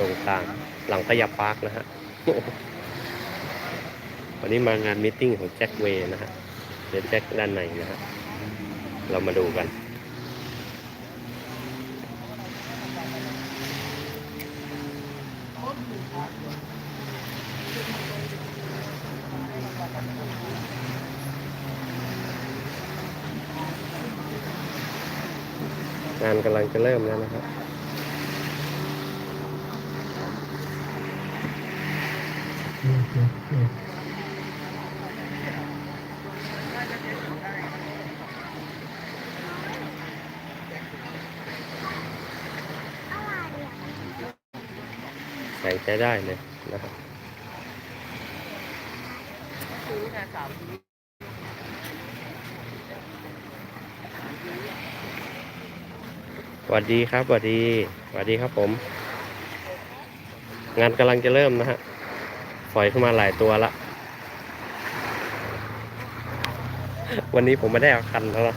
ตรงกลางหลังพยาปาร์คนะฮะวันนี้มางานมิทติ้งของแจ็คเวย์นะฮะเดี๋ยวแจ็คด้านในนะฮะเรามาดูกันงานกำลังจะเริ่มแล้วนะครับ แสงใช้ได้เลยนะครับสวัสดีครับสวัสดีสวัสดีครับผม งานกำลังจะเริ่มนะฮะ ปล่อยเข้ามาหลายตัวละ วันนี้ผมไม่ได้เอาคันแล้วนะ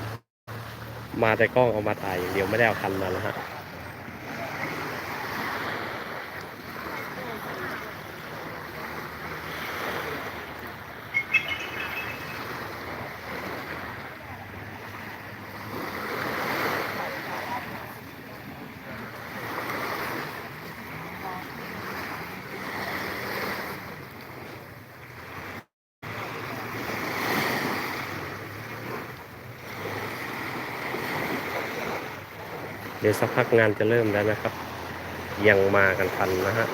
มาแต่กล้องเอามาถ่ายอย่างเดียวไม่ได้เอาคันมาแล้วฮะ เดี๋ยวสักพักงานจะเริ่มแล้วนะครับ ยังมากันทันนะฮะ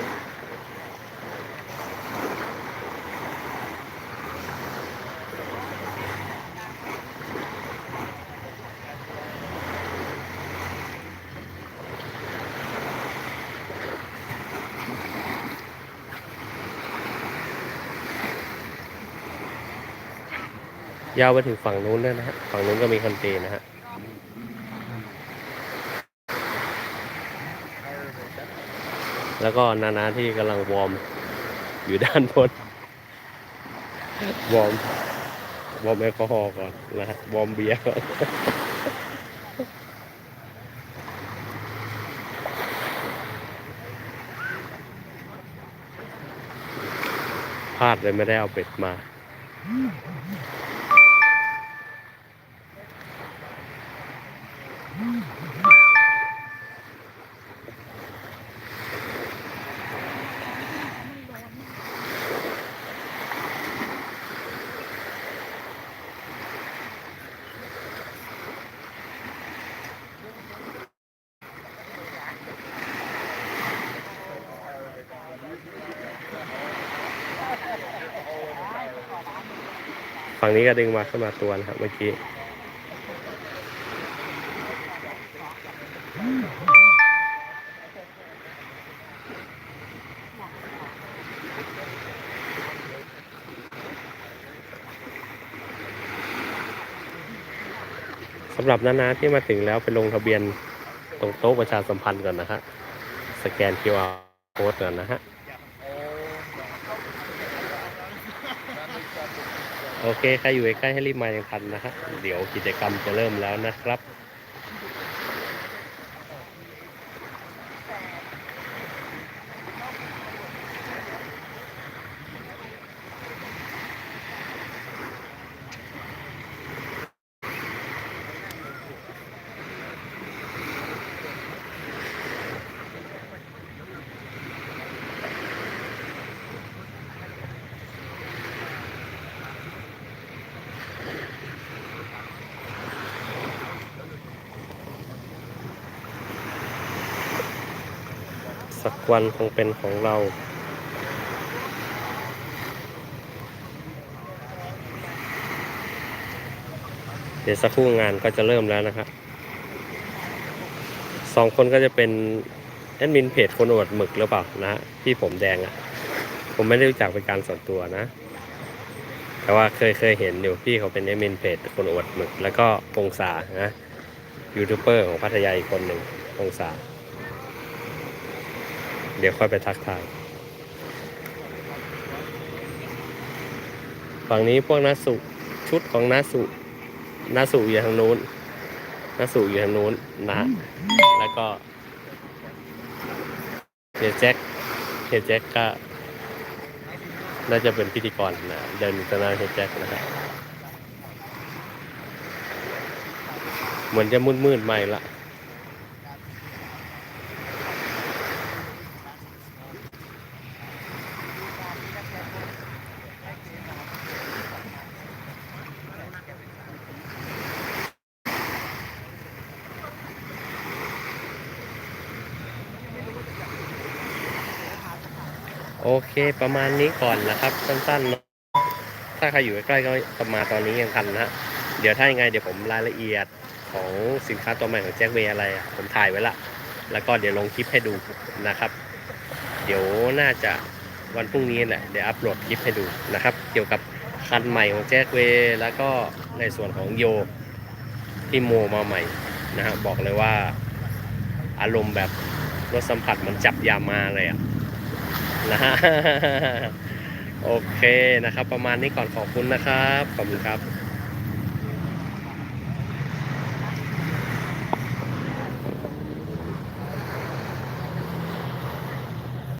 ยาวไปถึงฝั่งนู้นด้วยนะฮะ ฝั่งนู้นก็มีคอนเทนนะฮะ แล้วก็นานาที่กำลังวอร์มอยู่ด้านบนวอร์มวอร์มแอลกอฮอล์ก่อนนะฮะวอร์มเบียร์ก่อนพลาดเลยไม่ได้เอาเป็ดมา ฝั่งนี้ก็ดึงมาขึ้นมาตัวนะครับเมื่อกี้สำหรับนานาที่มาถึงแล้วไปลงทะเบียนตรงโต๊ะประชาสัมพันธ์ก่อนนะฮะสแกน QR code ก่อนนะฮะ โอเค ใครอยู่ใกล้ให้รีบมายังทันนะฮะเดี๋ยวกิจกรรมจะเริ่มแล้วนะครับ วันคงเป็นของเรา เดี๋ยวสักครู่งานก็จะเริ่มแล้วนะครับสองคนก็จะเป็นแอดมินเพจคนอวดหมึกหรือเปล่านะฮะที่ผมแดงอะ่ะ ผมไม่ได้รู้จักเป็นการส่วนตัวนะ แต่ว่าเคยเคยเห็นอยู่พี่เขาเป็นแอดมินเพจคนอวดหมึก แล้วก็พงษานะยูทูบเบอร์ของพัทยาอีกคนหนึ่งพงษา เดี๋ยวค่อยไปทักทาย ฝั่งนี้พวกนาสุชุดของนาสุนาสุอยู่ทางนู้นนาสุอยู่ทางนู้นนะ แล้วก็เดี๋ยแจ็คเฮยแจ็คก็น่าจะเป็นพิธีกรนะเดินอินเตร์เนชั่นเฮยแจ็คนะครับเหมือนจะมืดๆใหม่ละ โอเคประมาณนี้ก่อนนะครับสั้นๆเนอะถ้าใครอยู่ใกล้ๆก็มาตอนนี้ยังทันนะเดี๋ยวถ้ายังไงเดี๋ยวผมรายละเอียดของสินค้าตัวใหม่ของแจ็คเวย์อะไรผมถ่ายไว้ละแล้วก็เดี๋ยวลงคลิปให้ดูนะครับ เดี๋ยวน่าจะวันพรุ่งนี้แหละเดี๋ยวอัปโหลดคลิปให้ดูนะครับ เกี่ยวกับคันใหม่ของแจ็คเวย์แล้วก็ในส่วนของโยที่โมมาใหม่นะฮะบบอกเลยว่าอารมณ์แบบรถสัมผัสมันจับยามาเลยอะ นะฮะโอเคนะครับ ประมาณนี้ก่อนขอบคุณนะครับ ขอบคุณครับ